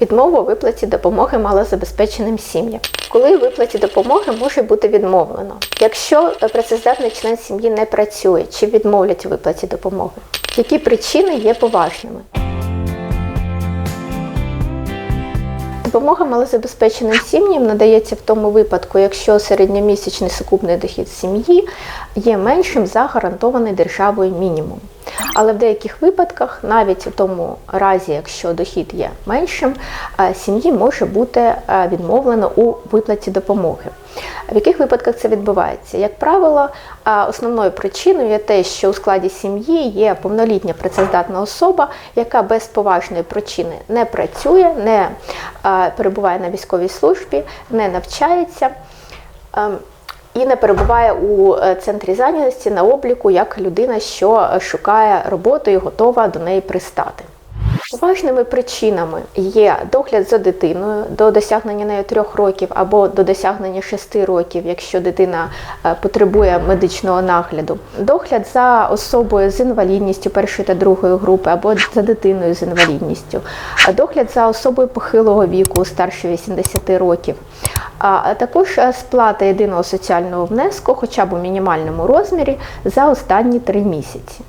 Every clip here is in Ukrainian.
Відмова у виплаті допомоги малозабезпеченим сім'ям. Коли виплаті допомоги може бути відмовлено, якщо працездатний член сім'ї не працює чи відмовлять у виплаті допомоги, які причини є поважними. Допомога малозабезпеченим сім'ям надається в тому випадку, якщо середньомісячний сукупний дохід сім'ї є меншим за гарантований державою мінімум. Але в деяких випадках, навіть у тому разі, якщо дохід є меншим, е, сім'ї може бути е, відмовлено у виплаті допомоги. В яких випадках це відбувається? Як правило, е, основною причиною є те, що у складі сім'ї є повнолітня працездатна особа, яка без поважної причини не працює, не перебуває на військовій службі, не навчається. І не перебуває у е, центрі зайнятості на обліку як людина, що е, шукає роботу і готова до неї пристати. Важними причинами є догляд за дитиною до досягнення нею трьох років або до досягнення шести років, якщо дитина е, потребує медичного нагляду, догляд за особою з інвалідністю першої та другої групи або за дитиною з інвалідністю, догляд за особою похилого віку старше 80 років, а також е, сплата єдиного соціального внеску, хоча б у мінімальному розмірі, за останні три місяці.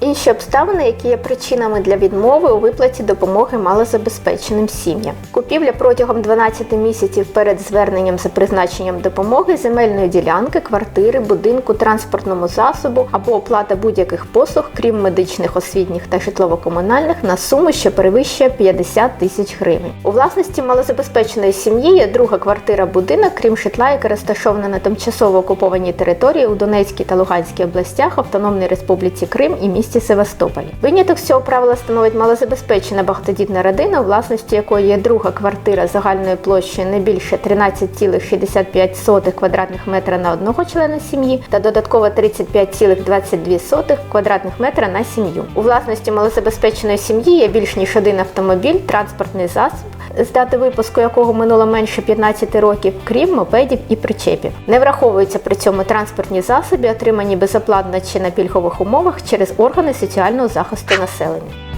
Інші обставини, які є причинами для відмови у виплаті допомоги малозабезпеченим сім'ям. Купівля протягом 12 місяців перед зверненням за призначенням допомоги земельної ділянки, квартири, будинку, транспортному засобу або оплата будь-яких послуг, крім медичних, освітніх та житлово-комунальних, на суму, що перевищує 50 тисяч гривень. У власності малозабезпеченої сім'ї є друга квартира будинок, крім житла, яке розташоване на тимчасово окупованій території у Донецькій та Луганській областях, Автономній Республіці Крим і місті Севастополі. Виняток цього правила становить малозабезпечена багатодітна родина, у власності якої є друга квартира загальною площею не більше 13,65 квадратних метра на одного члена сім'ї та додатково 35,22 квадратних метра на сім'ю. У власності малозабезпеченої сім'ї є більш ніж один автомобіль, транспортний засіб, з дати випуску якого минуло менше 15 років, крім мопедів і причепів. Не враховуються при цьому транспортні засоби, отримані безоплатно чи на пільгових умовах через органи соціального захисту населення.